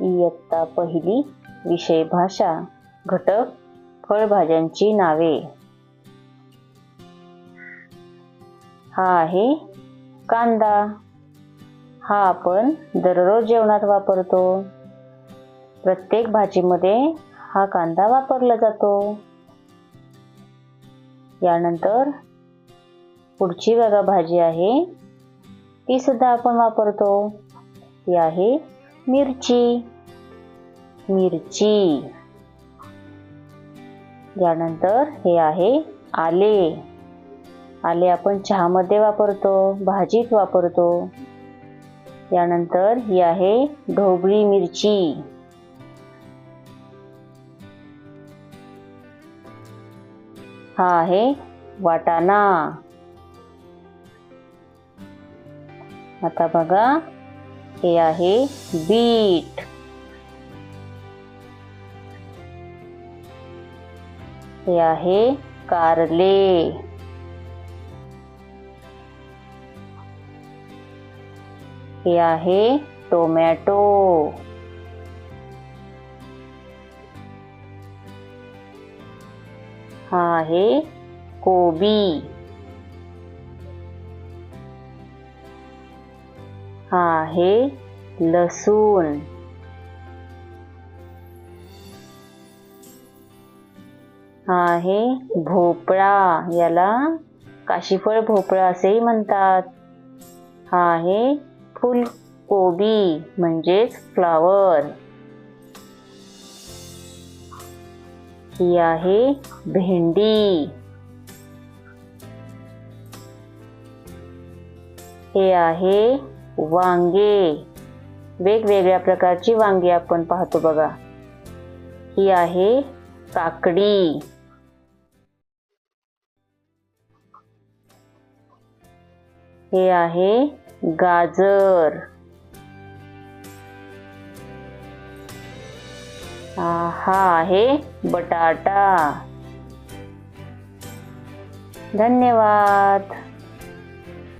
इयत्ता पहिली विषय भाषा घटक फळभाज्यांची नावे. हा आहे कांदा. हा आपण दररोज जेवणात वापरतो. प्रत्येक भाजीमध्ये हा कांदा वापरला जातो. यानंतर पुढची बघा भाजी आहे ती सुद्धा आपण वापरतो. ती आहे मिरची. मिरची. यानंतर हे आहे आले. आले आपण चहामध्ये वापरतो भाजीत वापरतो. यानंतर ही आहे ढोबळी मिरची. हा आहे वाटाणा. आता बघा हे आहे बीट हे आहे कारले हे आहे टोमॅटो। हा आहे कोबी। हा आहे लसूण. हा आहे भोपळा याला काशीफळ भोपळा असेही म्हणतात. हा आहे फुलकोबी म्हणजेच फ्लावर. ही आहे भेंडी. हे आहे वांगे. वेगवेगळ्या प्रकारची वांगे आपण पाहतो बघा. ही आहे काकडी. हे आहे गाजर. हा हा आहे बटाटा. धन्यवाद.